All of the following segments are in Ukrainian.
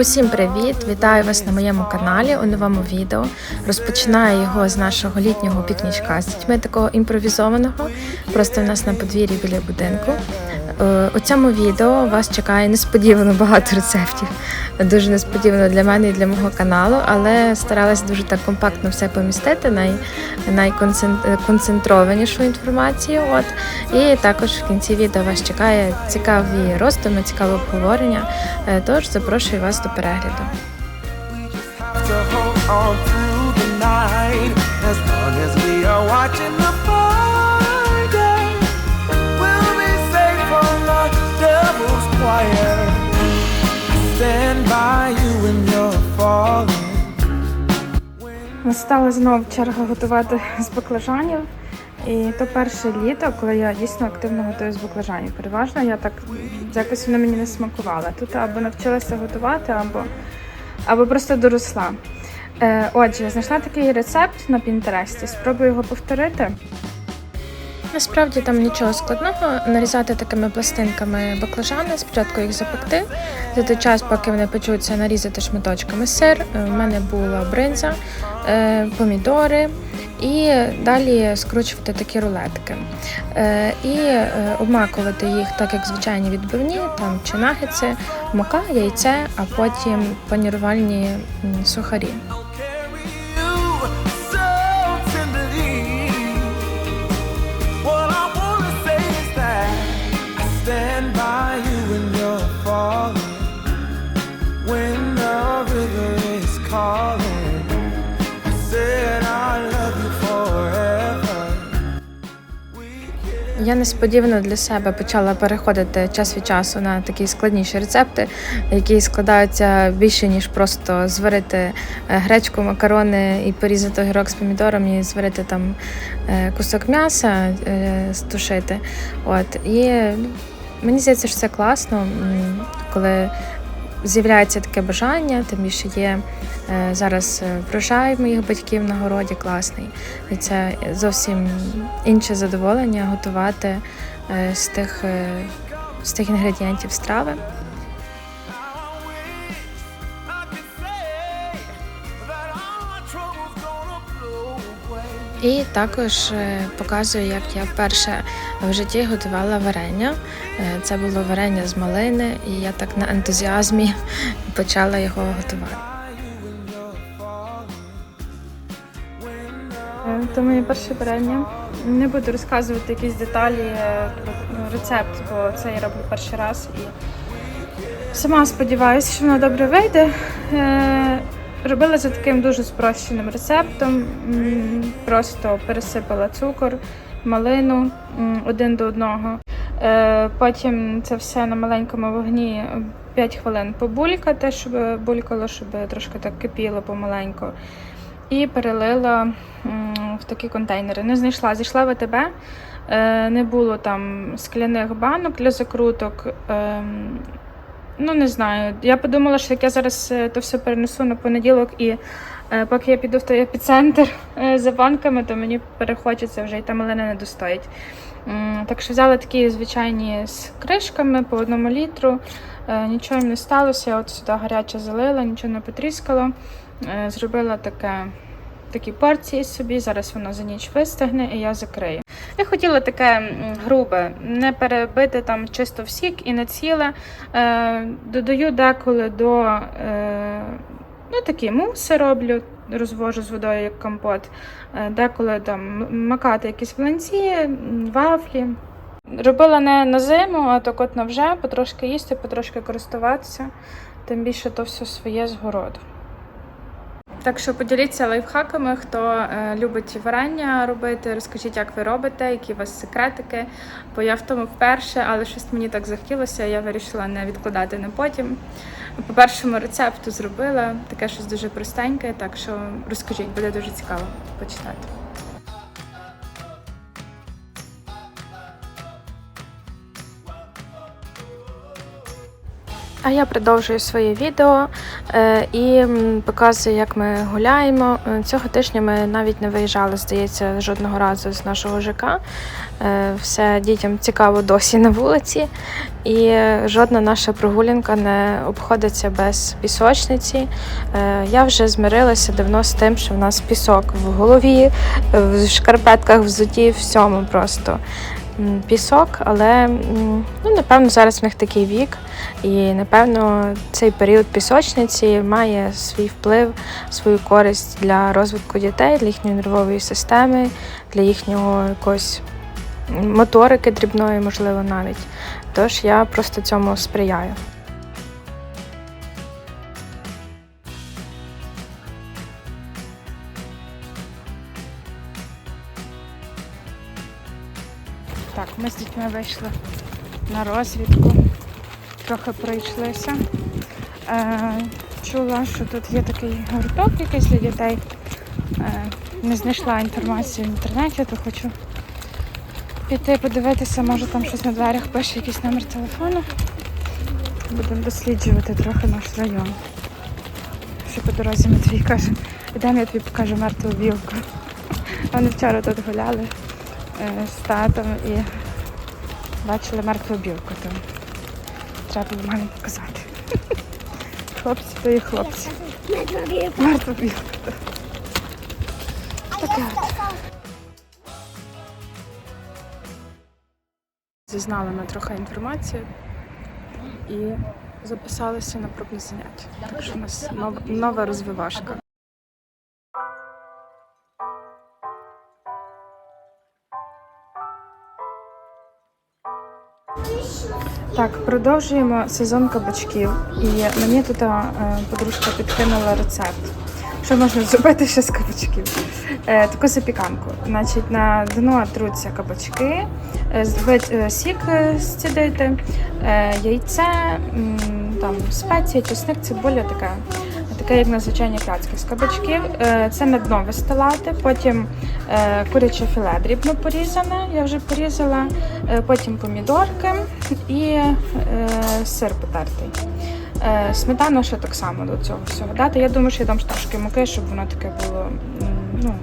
Усім привіт! Вітаю вас на моєму каналі у новому відео. Розпочинаю його з нашого літнього пікнічка з дітьми такого імпровізованого, просто в нас на подвір'ї біля будинку. Е, У цьому відео вас чекає несподівано багато рецептів. Дуже несподівано для мене і для мого каналу, але старалась дуже так компактно все помістити, най, найконцентрованішу інформацію. От. І також в кінці відео вас чекає цікаві роздуми, цікаве обговорення. Е, Тож запрошую вас до перегляду. as long as we are watching the choir. Stand by you when you're falling. Настала знову черга готувати з баклажанів. І то перше літо, коли я дійсно активно готую з баклажанів. Переважно я так якось вони мені не смакували. Тут або навчилася готувати, або, або просто доросла. Е, отже, знайшла такий рецепт на Пінтересті. Спробую його повторити. Насправді там нічого складного. Нарізати такими пластинками баклажани, спочатку їх запекти. За той час, поки вони печуться, нарізати шматочками сир. Е, У мене була бринза, е, помідори. І далі скручувати такі рулетки. Е, і е, обмакувати їх так, як звичайні відбивні, там чи нагетси, мука, яйце, а потім панірувальні сухарі. Я несподівано для себе почала переходити час від часу на такі складніші рецепти, які складаються більше ніж просто зварити е, гречку, макарони і порізати огірок з помідором, і зварити там е, кусок м'яса, е, стушити. От і мені здається, що це класно, коли з'являється таке бажання, тим більше є е, зараз е, врожай моїх батьків на городі класний. І це зовсім інше задоволення готувати е, з тих, з тих інгредієнтів страви. І також е, показую, як я вперше в житті готувала варення. Е, Це було варення з малини, і я так на ентузіазмі почала його готувати. Це моє перше варення. Не буду розказувати якісь деталі, е, ну, рецепт, бо це я роблю перший раз і сама сподіваюся, що воно добре вийде. Робила за таким дуже спрощеним рецептом. Просто пересипала цукор, малину один до одного. Е, Потім це все на маленькому вогні 5 хвилин побулькати, щоб булькало, щоб трошки так кипіло помаленьку. І перелила в такі контейнери. Не знайшла, зійшла в АТБ, е, не було там скляних банок для закруток. Ну, не знаю. Я подумала, що як я зараз е, то все перенесу на понеділок, і е, поки я піду в той епіцентр е, за банками, то мені перехочеться вже і та малина не достоїть. М, Так що взяла такі звичайні з кришками по одному літру. Е, Нічого їм не сталося. Я от сюди гаряче залила, нічого не потріскало. Е, Зробила таке, такі порції собі. Зараз воно за ніч вистигне і я закрию. Я хотіла таке грубе, не перебити там чисто в сік і не ціле. Е, додаю деколи до е, ну, такі муси роблю, розвожу з водою як компот. Е, деколи там макати якісь млинці, вафлі. Робила не на зиму, а так от на вже, потрошки їсти, потрошки користуватися. Тим більше то все своє з городу. Так що поділіться лайфхаками, хто е, любить варення робити. Розкажіть, як ви робите, які у вас секретики. Бо я в тому вперше, але щось мені так захотілося, я вирішила не відкладати на потім. По першому рецепту зробила таке щось дуже простеньке, так що розкажіть, буде дуже цікаво почитати. А я продовжую своє відео е, і показую, як ми гуляємо. Е, Цього тижня ми навіть не виїжджали, здається, жодного разу з нашого ЖК. Е, Все дітям цікаво досі на вулиці, і жодна наша прогулянка не обходиться без пісочниці. Я вже змирилася давно з тим, що в нас пісок в голові, в шкарпетках, взуті, всьому просто пісок, але ну, напевно зараз в них такий вік. І напевно цей період пісочниці має свій вплив, свою користь для розвитку дітей, для їхньої нервової системи, для їхнього якогось моторики дрібної, можливо, навіть. Тож я просто цьому сприяю. Ми з дітьми вийшли на розвідку трохи пройшлися. Е, чула, що тут є такий гурток якийсь для дітей. Е, не знайшла інформацію в інтернеті, то хочу піти подивитися, може там щось на дверях пише якийсь номер телефону. Будемо досліджувати трохи наш район. Ще по дорозі Матвій каже, ідемо, я тобі покажу мертву білку. Вони вчора тут гуляли е, з татом і бачили мертву білку там. Треба було мамі показати. Хлопці то і хлопці. Мертва білка. Таке от. Зізнали ми трохи інформації і записалися на пробне заняття. Так що у нас нова розвивашка. Так, продовжуємо сезон кабачків. І мені тут е, подружка підкинула рецепт. Що можна зробити ще з кабачків? Е, таку запіканку. Значить, на дно труться кабачки, е, сік зцідити, яйце, там спеції, чесник, цибуля така. Таке, як на звичайні пляцки з кабачків. Е, Це на дно вистилати, потім е, куряче філе дрібно порізане, я вже порізала, е, потім помідорки і сир потертий. Сметану ще так само до цього всього дати. Я думаю, що я дам трошки муки, щоб воно таке було, ну,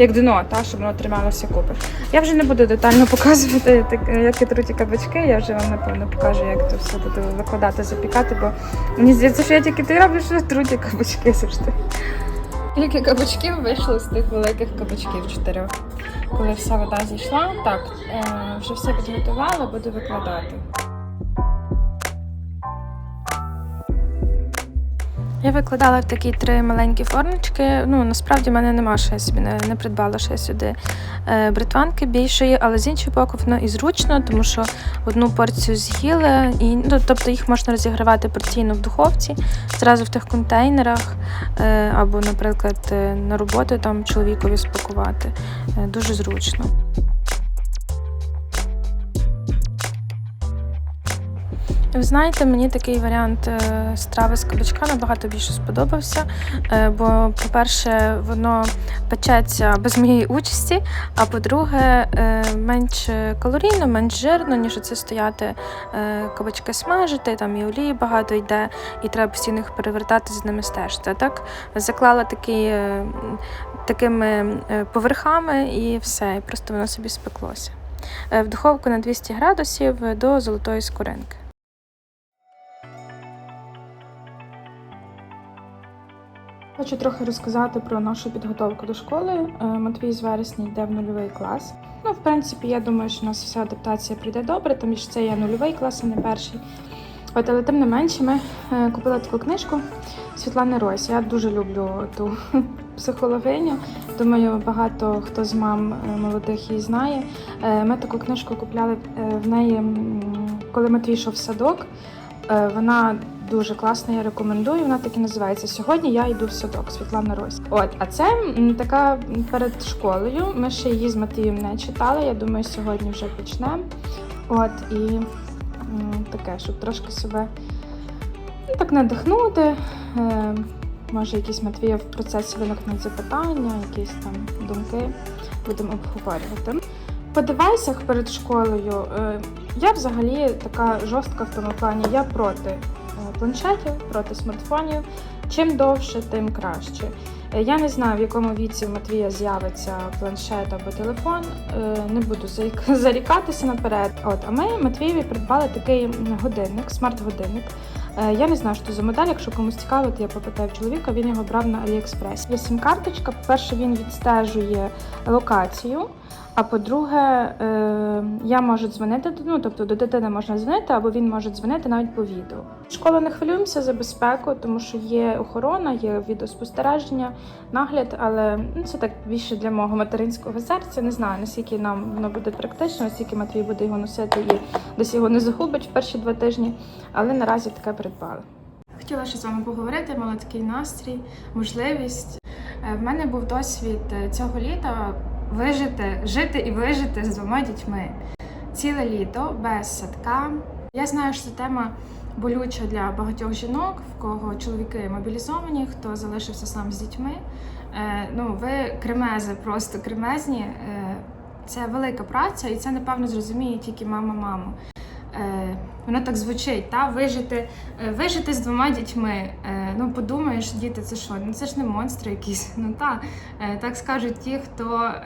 як дно, та, щоб воно трималося купи. Я вже не буду детально показувати, як труть кабачки, я вже вам напевно покажу, як це все буду викладати, запікати, бо мені здається, що я тільки ти роблю, що труті кабачки завжди. Скільки кабачків вийшло з тих великих кабачків чотирьох. Коли вся вода зійшла, так, е, вже все підготувала, буду викладати. Я викладала такі три маленькі формочки. Ну, насправді в мене нема я собі не, не придбала ще сюди е, бритванки більшої, але з іншого боку, воно і зручно, тому що одну порцію з'їли, і ну, тобто їх можна розігрівати порційно в духовці, зразу в тих контейнерах, е, або, наприклад, е, на роботу там чоловікові спакувати. Е, дуже зручно. Ви знаєте, мені такий варіант е, страви з кабачка набагато більше сподобався. Е, Бо, по-перше, воно печеться без моєї участі, а по-друге, е, менш калорійно, менш жирно, ніж це стояти е, кабачки смажити, там і олії багато йде, і треба постійно їх перевертати з ними стежити. Так заклала такі, е, такими е, поверхами і все, і просто воно собі спеклося. Е, В духовку на 200 градусів до золотої скоринки. Хочу трохи розказати про нашу підготовку до школи. Е, Матвій з вересня йде в нульовий клас. Ну, в принципі, я думаю, що у нас вся адаптація прийде добре, тому що це є нульовий клас, а не перший. От, але тим не менше, ми е, купили таку книжку Світлани Ройс. Я дуже люблю ту психологиню. Думаю, багато хто з мам е, молодих її знає. Ми таку книжку купляли в неї, коли Матвій йшов в садок. Вона дуже класна, я рекомендую. Вона так і називається Сьогодні я йду в садок Світлана Рось. От, а це така перед школою. Ми ще її з Матвієм не читали. Я думаю, сьогодні вже почнемо. От і таке, щоб трошки себе так надихнути. Е, Може, якісь Матвія в процесі виникнуть запитання, якісь там думки будемо обговорювати. По девайсах перед школою е, я взагалі така жорстка в тому плані, я проти планшетів, проти смартфонів. Чим довше, тим краще. Е, Я не знаю, в якому віці в Матвія з'явиться планшет або телефон. Е, Не буду зарікатися наперед. От, а ми Матвієві придбали такий годинник, смарт-годинник. Е, Я не знаю, що за модель. Якщо комусь цікаво, то я попитаю чоловіка. Він його брав на AliExpress. Є сім-карточка. По-перше, він відстежує локацію. А по-друге, е, я можу дзвонити ну, тобто до дитини можна дзвонити, або він може дзвонити навіть по відео. Школа не хвилюємося за безпеку, тому що є охорона, є відеоспостереження, нагляд, але ну, це так більше для мого материнського серця. Не знаю, наскільки нам воно буде практично, наскільки Матвій буде його носити і десь його не загубить в перші два тижні. Але наразі таке придбали. Хотіла ще з вами поговорити, мала такий настрій, можливість. Е, В мене був досвід е, цього літа вижити, жити і вижити з двома дітьми. Ціле літо без садка. Я знаю, що це тема болюча для багатьох жінок, в кого чоловіки мобілізовані, хто залишився сам з дітьми. Е, ну, ви кремези, просто кремезні. Це велика праця, і це, напевно, зрозуміє тільки мама маму. Е, воно так звучить, та вижити, е, вижити з двома дітьми. Е, ну подумаєш, діти, це що? Ну це ж не монстри якісь. Ну та е, так скажуть ті, хто е,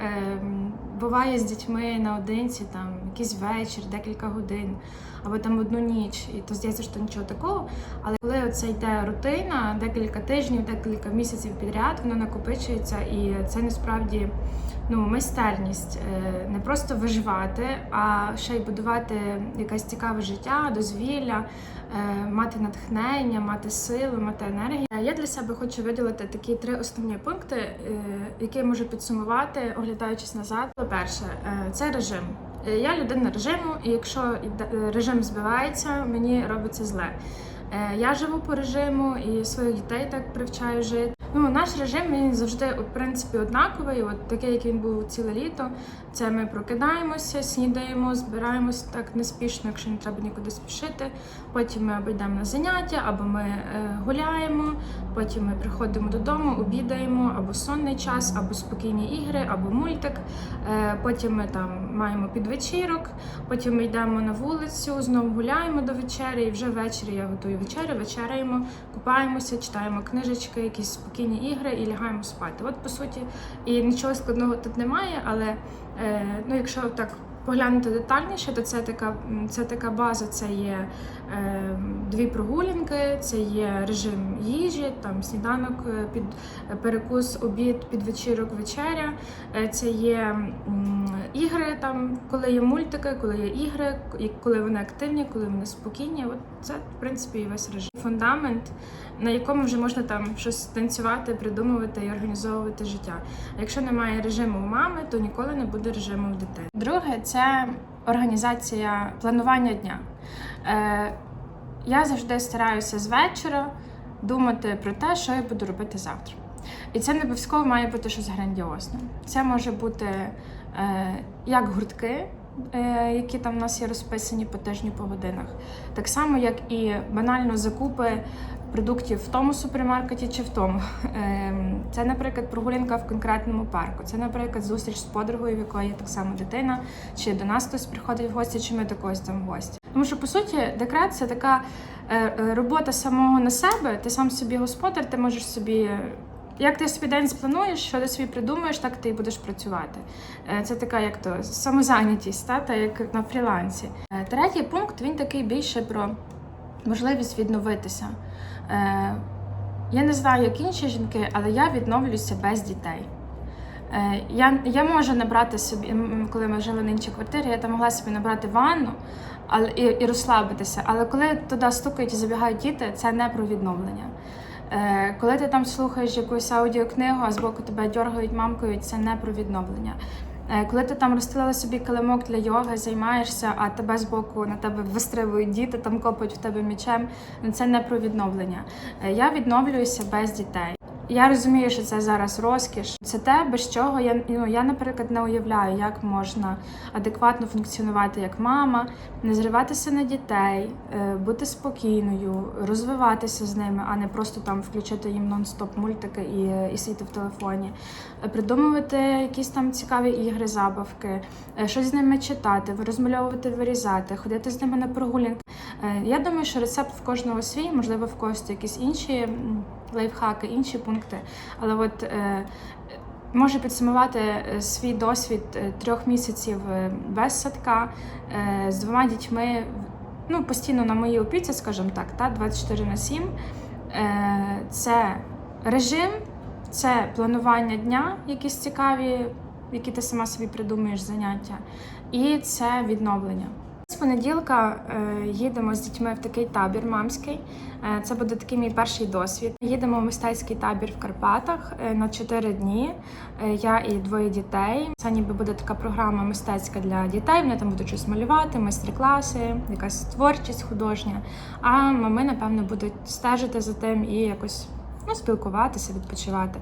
буває з дітьми наодинці, там якийсь вечір, декілька годин, або там одну ніч, і то здається, що нічого такого. Але коли це йде рутина, декілька тижнів, декілька місяців підряд, воно накопичується, і це насправді ну, майстерність е, не просто виживати, а ще й будувати якесь цікаве життя, дозвілля, е, мати натхнення, мати силу, мати енергію. Е, Я для себе хочу виділити такі три основні пункти, які я можу підсумувати, оглядаючись назад. По-перше, е, це режим. Е, Я людина режиму, і якщо е, режим збивається, мені робиться зле. Е, Я живу по режиму і своїх дітей так привчаю жити. Ну, наш режим він завжди в принципі однаковий, от такий, як він був ціле літо. Це ми прокидаємося, снідаємо, збираємось так неспішно, якщо не треба нікуди спішити. Потім ми або йдемо на заняття, або ми е, гуляємо. Потім ми приходимо додому, обідаємо, або сонний час, або спокійні ігри, або мультик. Е, потім ми там маємо підвечірок. Потім ми йдемо на вулицю, знову гуляємо до вечері, і вже ввечері я готую вечерю, вечеряємо, купаємося, читаємо книжечки, якісь спокійні ігри і лягаємо спати. От по суті, і нічого складного тут немає, але ну, якщо так поглянути детальніше, то це така, це така база, це є е, дві прогулянки, це є режим їжі, там сніданок, е, під перекус, обід, підвечірок, вечеря. Е, Це є ігри, там, коли є мультики, коли є ігри, коли вони активні, коли вони спокійні. От це, в принципі, і весь режим. Фундамент, на якому вже можна там щось танцювати, придумувати і організовувати життя. А якщо немає режиму у мами, то ніколи не буде режиму в дитини. Друге, це організація планування дня. Е, я завжди стараюся з вечора думати про те, що я буду робити завтра. І це не обов'язково має бути щось грандіозне. Це може бути як гуртки, е, які там в нас є розписані по тижню по годинах. Так само, як і банально закупи продуктів в тому супермаркеті чи в тому. Ем, Це, наприклад, прогулянка в конкретному парку. Це, наприклад, зустріч з подругою, в якої є так само дитина, чи до нас хтось приходить в гості, чи ми до когось там в гості. Тому що по суті декрет це така е, е, робота самого на себе. Ти сам собі господар, ти можеш собі. Як ти собі день сплануєш, що ти собі придумаєш, так ти і будеш працювати. Е, Це така, як то самозайнятість, та, та як на фрілансі. Е, Третій пункт він такий більше про можливість відновитися. Е, Я не знаю, як інші жінки, але я відновлююся без дітей. Я, я можу набрати собі, коли ми жили на іншій квартирі, я там могла собі набрати ванну але, і, і розслабитися. Але коли туди стукають і забігають діти, це не про відновлення. Е, Коли ти там слухаєш якусь аудіокнигу, а збоку тебе дергають, мамкають, це не про відновлення. Е, Коли ти там розстелила собі килимок для йоги, займаєшся, а тебе збоку на тебе вистрибують діти, там копають в тебе мічем, ну це не про відновлення. Е, Я відновлююся без дітей. Я розумію, що це зараз розкіш. Це те, без чого я ну я, наприклад, не уявляю, як можна адекватно функціонувати як мама, не зриватися на дітей, е, бути спокійною, розвиватися з ними, а не просто там включити їм нон-стоп мультики і, і сидіти в телефоні, Е, придумувати якісь там цікаві ігри, забавки, е, щось з ними читати, розмальовувати, вирізати, ходити з ними на прогулянки. Я думаю, що рецепт в кожного свій, можливо, в когось якісь інші лайфхаки, інші пункти. Але от е, можу підсумувати е, свій досвід е, трьох місяців без садка з двома дітьми, ну постійно на моїй опіці, скажімо так, та 24 на 7. Е, Це режим, це планування дня, якісь цікаві, які ти сама собі придумуєш заняття, і це відновлення. З понеділка е, їдемо з дітьми в такий табір мамський. Е, це буде такий мій перший досвід. Їдемо в мистецький табір в Карпатах е, на 4 дні. Я і двоє дітей. Це ніби буде така програма мистецька для дітей. Вони там будуть щось малювати, майстер-класи, якась творчість художня. А мами, напевно, будуть стежити за тим і якось. Ну, спілкуватися, відпочивати.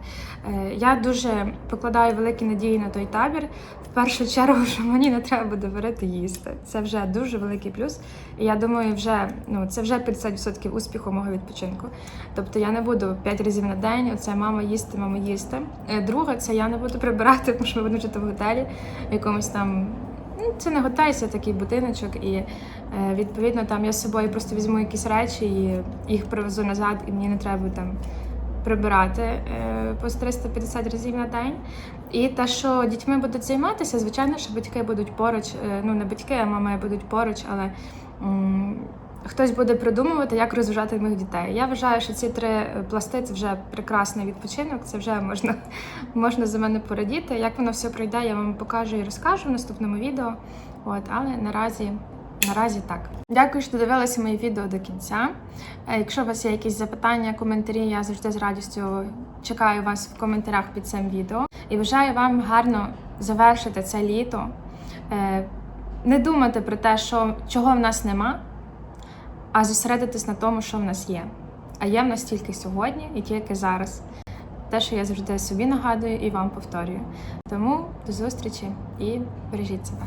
Е, Я дуже покладаю великі надії на той табір. В першу чергу, що мені не треба буде варити їсти. Це вже дуже великий плюс. І я думаю, вже ну це вже 50% успіху мого відпочинку. Тобто я не буду 5 разів на день. Оце мама їсти, мама їсти. Е, Друге, це я не буду прибирати, тому що ми будемо жити в готелі, в якомусь там. Ну, це не це такий будиночок, і е, відповідно там я з собою просто візьму якісь речі і їх привезу назад, і мені не треба там прибирати е, по 350 разів на день. І те, що дітьми будуть займатися, звичайно, що батьки будуть поруч. е, Ну не батьки, а мами будуть поруч, але хтось буде придумувати, як розважати моїх дітей. Я вважаю, що ці три пласти це вже прекрасний відпочинок. Це вже можна, можна за мене порадіти. Як воно все пройде, я вам покажу і розкажу в наступному відео. От, але наразі. Наразі так. Дякую, що додивилися моє відео до кінця. Е, Якщо у вас є якісь запитання, коментарі, я завжди з радістю чекаю вас в коментарях під цим відео. І бажаю вам гарно завершити це літо. Е, Не думати про те, що, чого в нас нема, а зосередитись на тому, що в нас є. А є в нас тільки сьогодні і тільки зараз. Те, що я завжди собі нагадую і вам повторюю. Тому до зустрічі і бережіть себе.